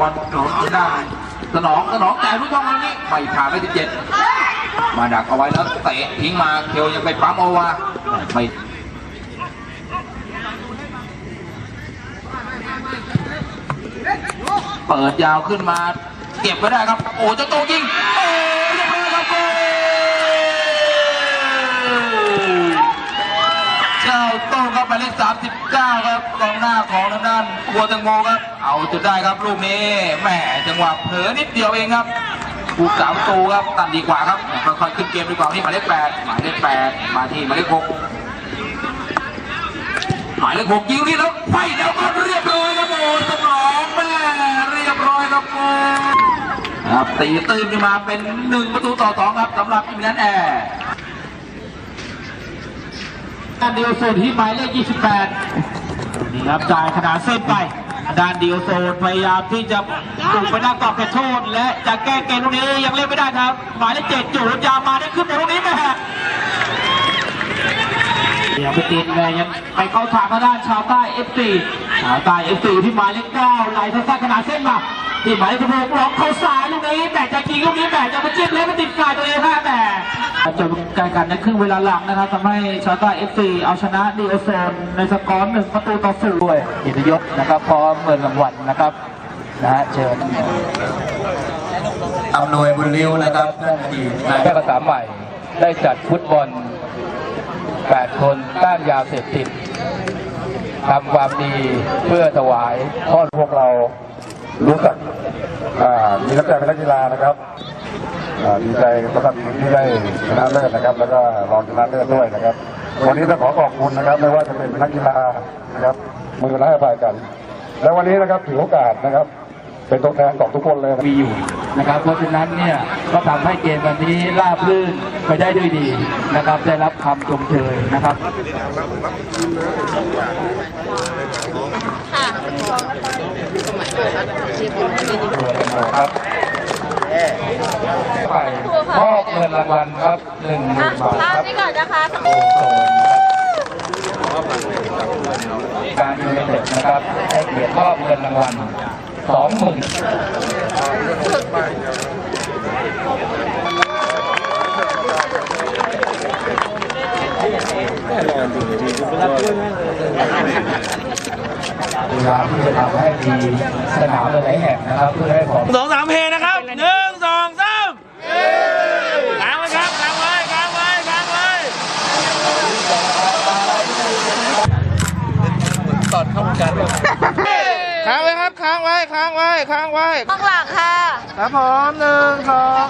บอลหนองได้สนองสนองแต่ลูกทองวันนี้ไม่ผ่านไปสิบเจ็ดมาดักเอาไว้แล้วเตะทิ้งมาเคียวยังไปปั๊มเอวาไม่เปิดยาวขึ้นมาเก็บไว้ได้ครับ โอ้เจ้าโตยิงโอ้เรียบร้อยครับโกเจ้าโต้งครับหมายเลข39ครับกอง หน้าของทางด้านบัวแตงโมครับ เอาจนได้ครับลูกนี้แหมจังหวะเผลอนิดเดียวเองครับผูสามตูครับตันดีกว่าครับค่อยๆขึ้นเกมดีกว่าที่หมายเลข8หมายเลข8มาที่หมายเลข6หมายเลข6ยิงนี่แล้วไฟแล้วก็เรียบร้อยครับโอ้สมองแม่เรียบร้อยครับโอ้ครับตีตื้นขึ้นมาเป็นหนึ่งประตูต่อสองครับสำหรับอิมินันแอร์ด้านเดียวโซนที่หมายเลข28 นี่ครับจ่ายขนาดเส้นไปด้านเดียวโซนพยายามที่จะตุกไปหน้ากรอบเขตโทษและจะแก้เกมตรงนี้ยังเล่นไม่ได้ครับ หมายเลขเจ็ดจูดยามาได้ขึ้นตรงนี้ไหมฮะยังไปติดเลยยังไปเข้าทางด้านชาวใต้เอฟซีชาวใต้เอฟซีที่หมายเลข9ไหลสั้นๆขนาดเส้นมาที่หมายเลข16ล็อกเข้าซ้ายลูกนี้แต่จะยิงลูกนี้แต่จะมาจิ้มแล้วมาติดกายตัวเองฮะแต่จบการแข่งขันในครึ่งเวลาหลังนะครับทำให้ชาต้าเอฟซีเอาชนะดีโอโซนในสกอร์หนึ่งประตูต่อศูนย์ด้วยกิตยศนะครับพร้อมเงินรางวัลนะครับนะฮะเชิญอำนวยบุญริ้วนะครับท่านอดีตนายแพร่ภาษาใหม่ได้จัดฟุตบอล 8 คนต้านยาเสพติดทำความดีเพื่อถวายพ่อพวกเรา รู้จักมีน้ำใจเป็นนักกีฬานะครับดีใจสำหรับทีมที่ได้ชนะเลิศนะครับ แล้วก็รองชนะเลิศด้วยนะครับ วันนี้ต้องขอขอบคุณนะครับ ไม่ว่าจะเป็นนักกีฬานะครับมือไล่ไปกัน แล้ววันนี้นะครับถือโอกาสนะครับ เป็นตัวแทนของทุกคนเลยมีอยู่นะครับ เพราะฉะนั้นเนี่ยก็ทำให้เกมวันนี้ราบรื่นไปได้ด้วยดีนะครับ ได้รับคำชมเชยนะครับ ครับไปมอบเงินรางวัลครับ1นึ่งหมื่นบาทภาพครับนี้ก่อนนะคะโอ้โหการยูไนเต็ดนะครับให้เกียรติมอบเงินรางวัลสองหมื่นพยายาม ที่จะทำให้มีสนามหลายๆแห่งนะครับเพื่อให้ของสองสามเพลงนะครับหนึ่งสองสามค้างไว้ครับค้างไว้ค้างไว้ค้างไว้ค้างไว้ครับค้างไว้ค้างไว้ค้างไว้ข้างหลังค่ะครับผมหนึ่งสอง